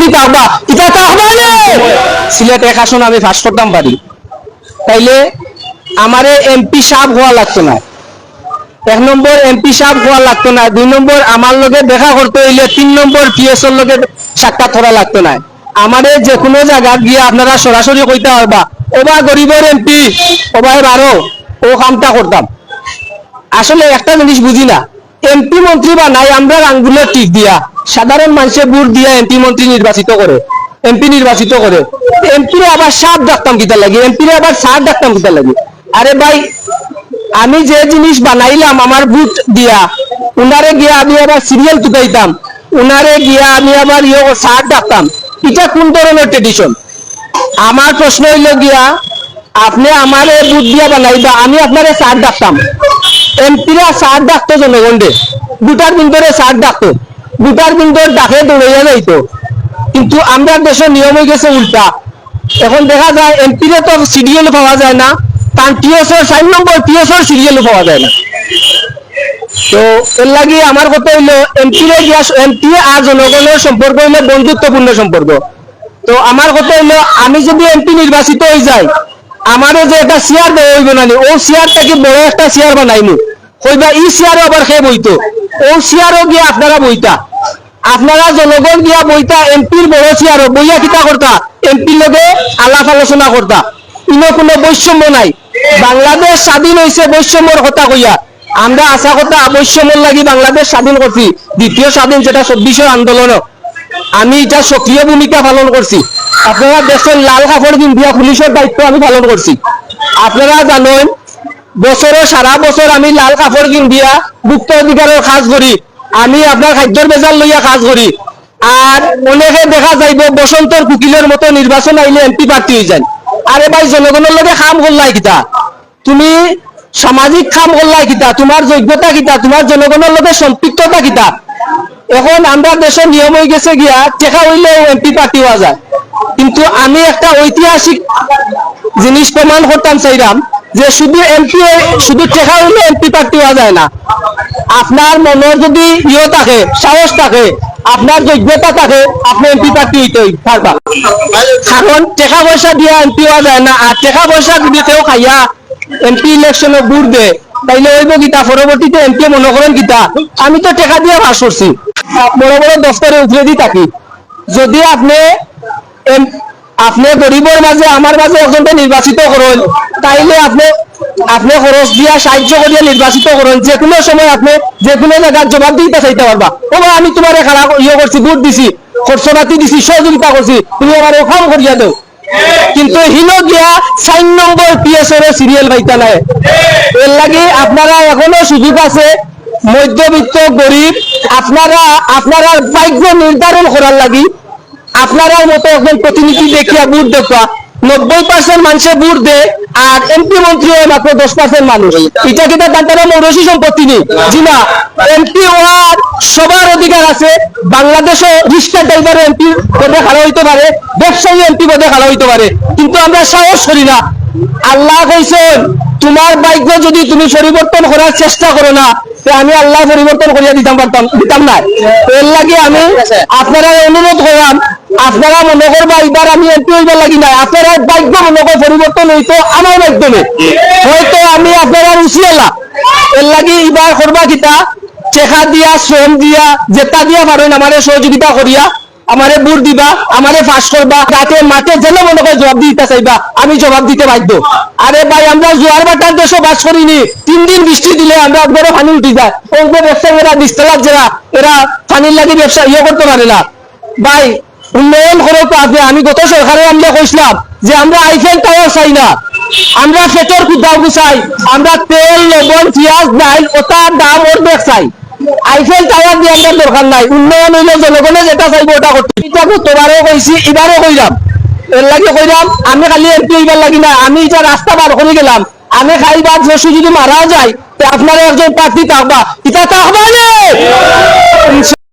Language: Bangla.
প্রার্থী থাকবা এটা না সিলেট এক আসন আমি ফাঁস করতাম পারি তাইলে আমারে এমপি সাহেব হওয়া লাগতো না। এক নম্বর এমপি সাহেব হওয়া লাগতো না, দুই নম্বর আমার লগে দেখা করতে হইলে তিন নম্বর পিএস এর লগে সাক্ষাৎ করা লাগতো না। আমারে যে কোনো জায়গা গিয়ে আপনারা সরাসরি কইতে পারবা, ওবা গরিবের এমপি, ওবা বারো, ও কামটা করতাম। আসলে একটা জিনিস বুঝি না, এমপি মন্ত্রী বা নাই আমরা আঙ্গুলের টিক দিয়া। সাধারণ মানুষের বুট দিয়া এমপি মন্ত্রী নির্বাচিত করে এমপি নির্বাচিত করে। এমপিরে আবার সাত ডাকতাম কিতা লাগে এমপিরে আবার সাত ডাকতাম কিতা লাগে। আরে ভাই, আমি যে জিনিস বানাইলাম আমার বুট দিয়া, উনারে গিয়া আমি আবার সিরিয়াল টুকাইতাম উনারে গিয়া আমি আবার ইয়ে সার ডাকতাম। এটা কোন ধরনের ট্রেডিশন আমার প্রশ্ন হইল গিয়া, আপনি আমারে বুট দিয়া বানাইবা, আমি আপনারে সার ডাকতাম। এমপিরা সার ডাকতো জনগণে বুটার বিন্দরে সার ডাকতো। বুটার কিন্তু ডাকে দৌড়াইয়া যাইতো। কিন্তু আমরা দেশের নিয়ম হয়ে গেছে উল্টা। এখন দেখা যায় এমপিরে তো সিরিয়াল পাওয়া যায় না কারণ টিএসওর সাইন নম্বর টিএসওর সিরিয়ালও পাওয়া যায় না। তো এর লাগি আমার কথা হইল এমপিরে গিয়া এমপি আর জনগণের সম্পর্ক হইল বন্ধুত্বপূর্ণ সম্পর্ক তো আমার কথা হইল, আমি যদি এমপি নির্বাচিত হয়ে যাই আমারও যে একটা চেয়ার দেওয়া হইব না ও চেয়ারটাকে বড় একটা চেয়ার বানাইমু হইবা ই চেয়ারও আবার খেয়ে বইতো ও চেয়ারও গিয়া আপনারা বইতা আপনারা জনগণ গিয়া বইতা এমপির বড় চেয়ারও বইয়া কিতা করতা এমপির লগে আলাপ আলোচনা করতা ইনো কোনো বৈষম্য নাই। বাংলাদেশ স্বাধীন হয়েছে বৈষম্যর কথা কইয়া আমরা আশা কথা বৈষম্যর লাগি বাংলাদেশ স্বাধীন করছি। দ্বিতীয় স্বাধীন যেটা চব্বিশের আন্দোলন। আমি এটা সক্রিয় ভূমিকা পালন করছি। আপনারা দেশের লাল কাপড় পিন্ধিয়া পুলিশের দায়িত্ব আমি পালন করছি। আপনারা জানেন বছরে সারা বছর আমি লাল কাপড় পিন্ধিয়া মুক্ত অধিকারের কাজ করি। আমি আপনার খাদ্যর বেজার লইয়া কাজ করি। আর অনেকে দেখা যাইব বসন্তর কুকিলের মতো নির্বাচন আইলে এমপি প্রার্থী হয়ে যায় আরে ভাই, জনগণের লগে কাম করলাই কিতা? তুমি সামাজিক কাম করলাই কিতা? তোমার যোগ্যতা কিতা? তোমার জনগণের লগে সম্পৃক্ততা কিতা? এখন আমরা দেশের নিয়ম হয়ে গেছে গিয়া টেকা হইলেও এমপি প্রার্থী হওয়া যায়। কিন্তু আমি একটা ঐতিহাসিক জিনিস প্রমাণ করতাম চাইলাম যে শুধু এমপি শুধু টেকা হইলে এমপি প্রার্থী হওয়া যায় না। আপনার মনের যদি ইয়ে থাকে, সাহস থাকে, আপনার যোগ্যতা থাকে, আপনি এমপি প্রার্থী হইতে পারবা কারণ টাকা পয়সা দিয়ে এমপি হওয়া যায় না, আর টাকা পয়সা যদি কেউ খাইয়া এমপি ইলেকশনে বুট দে তাইলে হইব গীতা পরবর্তীতে এমপি মনে করেন গীতা আমি তো টাকা দিয়ে পাস করছি। বড় বড় দফতরে উঠলে দি থাকি। যদি আপনি আপনি গরিবের মাঝে, আমার মাঝে একজনকে নির্বাচিত করেন, তাইলে আপনি আপনি খরচ দিয়া সাহায্য করিয়া নির্বাচিত করেন যে কোনো সময় আপনি যে কোনো জায়গার জবাব দিতে চাইতে পারবা ও আমি তোমার খারাপ ইয়ে করছি ভোট দিছি খরচপাতি দিছি সহযোগিতা করছি তুমি আমার কাম করিয়া দাও। কিন্তু হিলো গিয়া চার নম্বর পিএস এর সিরিয়াল পাইতা নাই। এর লাগে আপনারা এখনও সুযোগ আছে, মধ্যবিত্ত গরিব আপনারা আপনারা ভাগ্য নির্ধারণ করার লাগি আপনারা মতো একজন প্রতিনিধি দেখিয়া ভোট দেখা নব্বই পার্সেন্ট মানুষের ভোট দে আর এমপি মন্ত্রী হয় মাত্র দশ পার্সেন্ট মানুষ। এটা কিন্তু তাদের মৌরসী সম্পত্তি নেই। জি না এমপি হওয়ার সবার অধিকার আছে। বাংলাদেশও রিক্সা ড্রাইভার এমপি পদে খাড়া হইতে পারে ব্যবসায়ী এমপি পদে খাড়া হইতে পারে। কিন্তু আমরা সাহস করি না। আল্লাহ কইছেন তোমার ভাগ্য যদি তুমি পরিবর্তন করার চেষ্টা করো না তো আমি আল্লাহ পরিবর্তন করিয়া দিতাম পারতাম দিতাম না। এর লাগে আমি আপনারা অনুরোধ করলাম আপনারা মনে করবা এবার আমি এমপি হইবার লাগি না আপনারা মনে করে পরিবর্তন হইতো আমার মাধ্যমে। হয়তো আমি আপনারা এর করবা চেখা দিয়া, শ্রম দিয়া, জেতা দিয়া পারেন সহযোগিতা করিয়া। আমারে দিবা, আমারে ফাঁস করবা। যাতে মাঠে জেলে মনে করে জবাব দিতে চাইবা। আমি জবাব দিতে বাধ্য। আরে ভাই, আমরা জোয়ার বাটার দেশও বাস করিনি। তিন দিন বৃষ্টি দিলে আমরা একবারে পানি উঠি যায়। অল্প ব্যবসায়ীরা বিস্তলার যারা, এরা পানির লাগে ব্যবসা ইয়ে করতে পারে না। ভাই উন্নয়ন করে তো আপনি আমি গত সরকারে আমরা কইছিলাম যে আমরা আইফেল টাওয়ার চাই না। আমরা পেটের কুদাও চাই। আমরা তেল, লবণ, পেঁয়াজ ডাল ওটার দাম ওর দেখ চাই। আইফেল টাওয়ার দিয়ে আমরা দরকার নাই। উন্নয়ন হইলে জনগণে যেটা চাইব ওটা করতে। এটা গতবারও কইছি, এবারও কইলাম। এর লাগে কইলাম, আমি খালি এমপি হইবার লাগি না। আমি এটা রাস্তা বার করে গেলাম। আমি খাইবার জসু যদি মারা যায় আপনারা একজন প্রার্থী থাকবা। এটা থাকবা